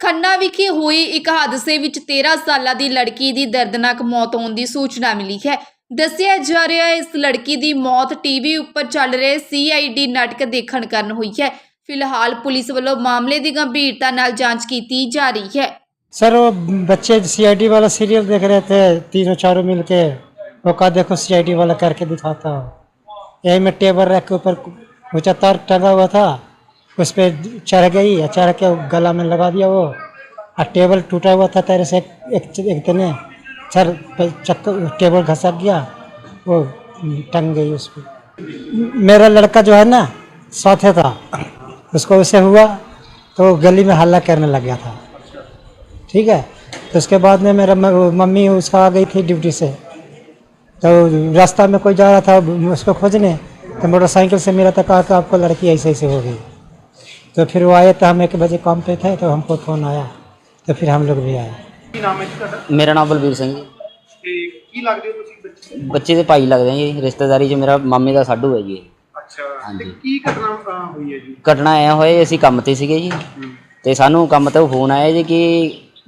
ਖੰਨਾ ਵਿਖੇ ਹੋਈ ਇੱਕ ਹਾਦਸੇ ਵਿੱਚ 13 ਸਾਲਾਂ ਦੀ ਲੜਕੀ ਦੀ ਦਰਦਨਾਕ ਮੌਤ ਹੋਣ ਦੀ ਸੂਚਨਾ ਮਿਲੀ ਹੈ ਦੱਸਿਆ ਜਾ ਰਿਹਾ ਹੈ ਇਸ ਲੜਕੀ ਦੀ ਮੌਤ ਟੀਵੀ ਉੱਪਰ ਚੱਲ ਰਹੇ ਸੀਆਈਡੀ ਨਾਟਕ ਦੇਖਣ ਕਾਰਨ ਹੋਈ ਹੈ ਫਿਲਹਾਲ ਪੁਲਿਸ ਵੱਲੋਂ ਮਾਮਲੇ ਦੀ ਗੰਭੀਰਤਾ ਨਾਲ ਜਾਂਚ ਕੀਤੀ ਜਾ ਰਹੀ ਹੈ सर वो बच्चे सीआईडी वाला सीरियल देख रहे थे तीनों चारों मिल के वो कहा देखो सीआईडी वाला करके दिखाता हूँ यही में टेबल रख के ऊपर ऊंचा तार टंगा हुआ था उस पर चढ़ गई और चढ़ के गला में लगा दिया वो। और टेबल टूटा हुआ था तेरे से एक एक, तने सर चक्कर टेबल घसक गया वो टंग गई उस पर मेरा लड़का जो है ना साथे था उसको उसे हुआ तो गली में हल्ला करने लग गया था। ठीक है? तो उसके बाद में मेरा मम्मी उसका आ गई थी ड्यूटी से। तो रास्ता में कोई जा रहा था उसको खोजने तो मोटरसाइकिल से मेरा था कहा कि आपको लड़की ऐसे ऐसे हो गई। तो फिर वो आए तो हम एक बजे काम पे थे तो हमको फ़ोन आया तो फिर हम लोग भी आए ਕੀ ਨਾਮ ਹੈ ਜੀ ਤੁਹਾਡਾ ਮੇਰਾ ਨਾਮ ਬਲਬੀਰ ਸਿੰਘ ਜੀ ਤੇ ਕੀ ਲੱਗਦੇ ਹੋ ਤੁਸੀਂ ਬੱਚੇ ਬੱਚੇ ਦੇ ਭਾਈ ਲੱਗਦੇ ਆ ਜੀ ਰਿਸ਼ਤੇਦਾਰੀ 'ਚ ਮੇਰਾ ਮਾਮੇ ਦਾ ਸਾਡੂ ਹੈ ਜੀ ਅੱਛਾ ਹਾਂਜੀ। ਤੇ ਕੀ ਘਟਨਾ ਅਹ, ਹੋਈ ਹੈ ਜੀ ਘਟਨਾ ਐ ਹੋਏ ਅਸੀਂ ਕੰਮ ਤੇ ਸੀਗੇ ਜੀ ਤੇ ਸਾਨੂੰ ਕੰਮ ਤੋਂ ਫੋਨ ਆਇਆ ਜੀ ਕਿ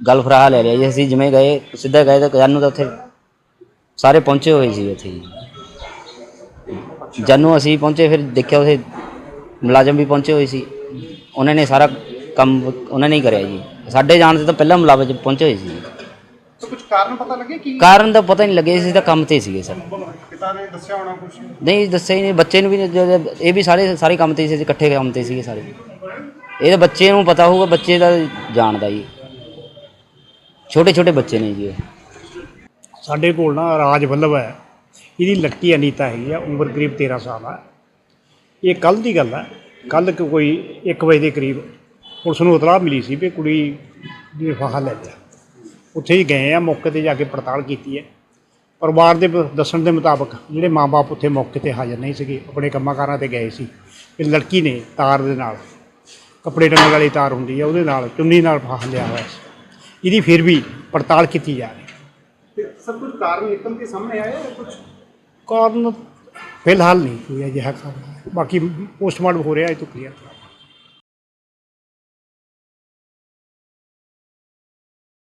ਗੱਲ ਫਰਾਹਾ ਲੈ ਲਿਆ ਜੀ ਅਸੀਂ ਜਿਵੇਂ ਗਏ ਸਿੱਧਾ ਗਏ ਤਾਂ ਜਾਨੂੰ ਤਾਂ ਉੱਥੇ ਸਾਰੇ ਪਹੁੰਚੇ ਹੋਏ ਸੀ ਉੱਥੇ ਜੀ ਜਾਨੂੰ ਅਸੀਂ ਪਹੁੰਚੇ ਫਿਰ ਦੇਖਿਆ ਉੱਥੇ ਮੁਲਾਜ਼ਮ ਵੀ ਪਹੁੰਚੇ ਹੋਏ ਸੀ ਉਹਨਾਂ ਨੇ ਸਾਰਾ ਕੰਮ ਉਹਨਾਂ ਨੇ ਹੀ ਕਰਿਆ ਜੀ। ਸਾਡੇ ਜਾਣ ਤੋਂ ਤਾਂ ਪਹਿਲਾਂ ਮੁਲਾਜ਼ਮ ਪਹੁੰਚੇ ਹੋਏ ਸੀ। ਤਾਂ ਕੁਝ ਕਾਰਨ ਪਤਾ ਲੱਗੇ ਕੀ? ਕਾਰਨ ਤਾਂ ਪਤਾ ਨਹੀਂ ਲੱਗੇ ਸੀ ਤਾਂ ਕੰਮ ਤੇ ਸੀਗੇ ਸਰ। ਪਿਤਾ ਨੇ ਦੱਸਿਆ ਹੋਣਾ ਕੁਝ ਨਹੀਂ ਦੱਸਿਆ ਹੀ ਨਹੀਂ ਬੱਚੇ ਨੂੰ ਵੀ ਨਹੀਂ- ਜਦੋਂ- ਇਹ ਵੀ ਸਾਰੇ ਸਾਰੇ ਕੰਮ ਤੇ ਸੀ ਇਕੱਠੇ ਕੰਮ ਤੇ ਸੀਗੇ ਸਾਰੇ। ਇਹ ਤਾਂ ਬੱਚੇ ਨੂੰ ਪਤਾ ਹੋਊਗਾ ਬੱਚੇ ਦਾ ਜਾਣਦਾ ਜੀ। ਛੋਟੇ ਛੋਟੇ ਬੱਚੇ ਨੇ ਜੀ ਇਹ। ਸਾਡੇ ਕੋਲ ਨਾ ਰਾਜ ਵੱਲਭ ਹੈ। ਇਹਦੀ ਲੜਕੀ ਅਨੀਤਾ ਹੈਗੀ ਆ ਉਮਰ ਕਰੀਬ 13 ਸਾਲ ਆ। ਇਹ ਕੱਲ ਦੀ ਗੱਲ ਹੈ ਕੱਲ ਕੋਈ 1 ਵਜੇ ਦੇ ਕਰੀਬ ਪੁਲਿਸ ਨੂੰ ਇਤਲਾਹ ਮਿਲੀ ਸੀ ਵੀ ਕੁੜੀ ਦੀ ਫਾਹਾ ਲੈ ਲਿਆ ਉੱਥੇ ਹੀ ਗਏ ਆ ਮੌਕੇ ਤੇ ਜਾ ਕੇ ਪੜਤਾਲ ਕੀਤੀ ਹੈ। ਪਰਿਵਾਰ ਦੇ ਦੱਸਣ ਦੇ ਮੁਤਾਬਕ ਜਿਹੜੇ ਮਾਪੇ ਉੱਥੇ ਮੌਕੇ ਤੇ ਹਾਜ਼ਰ ਨਹੀਂ ਸੀਗੇ ਆਪਣੇ ਕੰਮਾਂ ਕਾਰਾਂ ਤੇ ਗਏ ਸੀ। ਇਹ ਲੜਕੀ ਨੇ ਤਾਰ ਦੇ ਨਾਲ ਕੱਪੜੇ ਟੰਗਣ ਵਾਲੀ ਤਾਰ ਹੁੰਦੀ ਹੈ ਉਹਦੇ ਨਾਲ ਚੁੰਨੀ ਨਾਲ ਫਾਹਾ ਲਿਆ ਹੋਇਆ ਸੀ। ਇਹਦੀ ਫਿਰ ਵੀ ਪੜਤਾਲ ਕੀਤੀ ਜਾ ਰਹੀ ਤੇ ਸਭ ਕੁਝ ਕਾਰਨ ਨਿਕਲ ਕੇ ਸਾਹਮਣੇ ਆਇਆ ਜਾਂ ਕੁਝ ਕਾਰਨ ਫਿਲਹਾਲ ਨਹੀਂ ਕੋਈ ਅਜਿਹਾ ਕਾਰਨ। ਬਾਕੀ ਪੋਸਟਮਾਰਟਮ ਹੋ ਰਿਹਾ ਇਹ ਤੋਂ ਕਲੀਅਰ